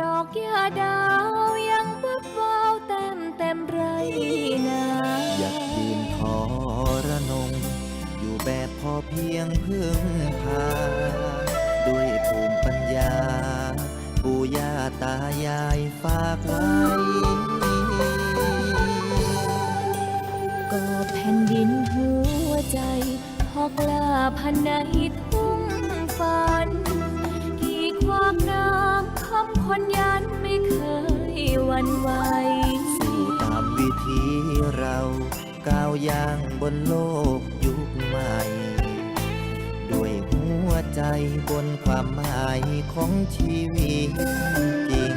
ดอกยาดาวยังวับวาวเต็มเต็มไรนาอยากยืนทอระนง อยู่แบบพอเพียงพึ่งพา ด้วยภูมิปัญญา ปู่ย่าตายายฝากไว้ ก็แผ่นดินหัวใจ พอกลาพันในทุ่งฝัน กี่ความนาำคนยันไม่เคยหวันไหวสู่ตามวิธีเราก้าวย่างบนโลกยุคใหม่ ด้วยหัวใจบนความหมายของชีวิตจริง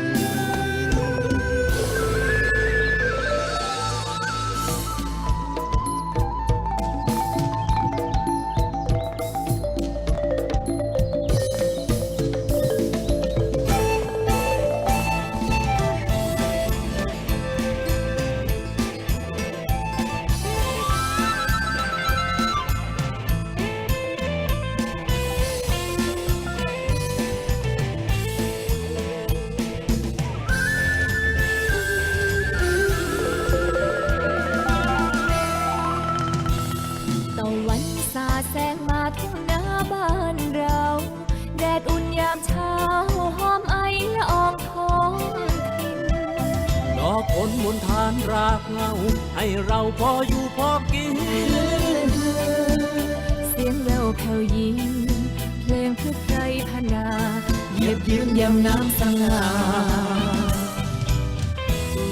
นทานรากเงา ให้เราพออยู่พอกิน เสียงแววแผ่วยินเพลงพืชไพรพนาเหยียบยืนยำน้ำสง่า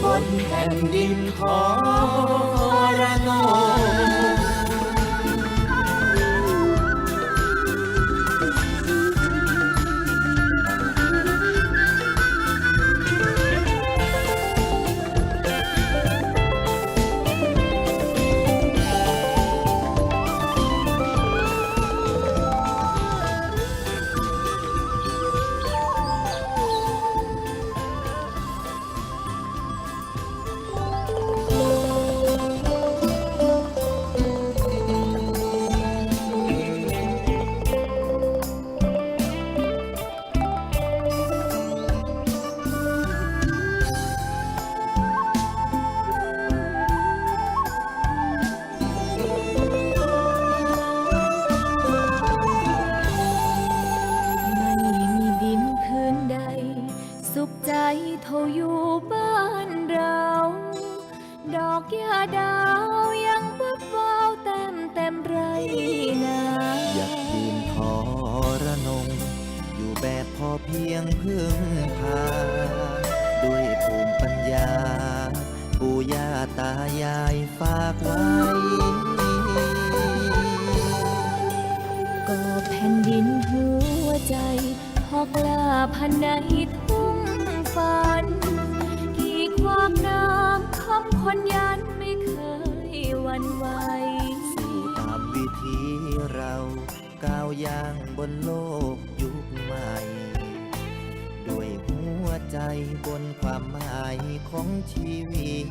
บนแผ่นดินของ เท่าอยู่บ้านเรา ดอกยาดาวยังวับวาวเต็มเต็มไรนาอยากยืนทอระนง อยู่แบบพอเพียงพึ่งพา ด้วยภูมิปัญญา ปู่ย่าตายายฝากไว้ ก็แผ่นดินหัวใจ พอกล้าพันในทุ่ งฝันกี่ความงามคำคนยันไม่เคยหวันไหวสู่ตามวิธีเราก้าวย่างบนโลกยุคใหม่ ด้วยหัวใจบนความหมายของชีวิต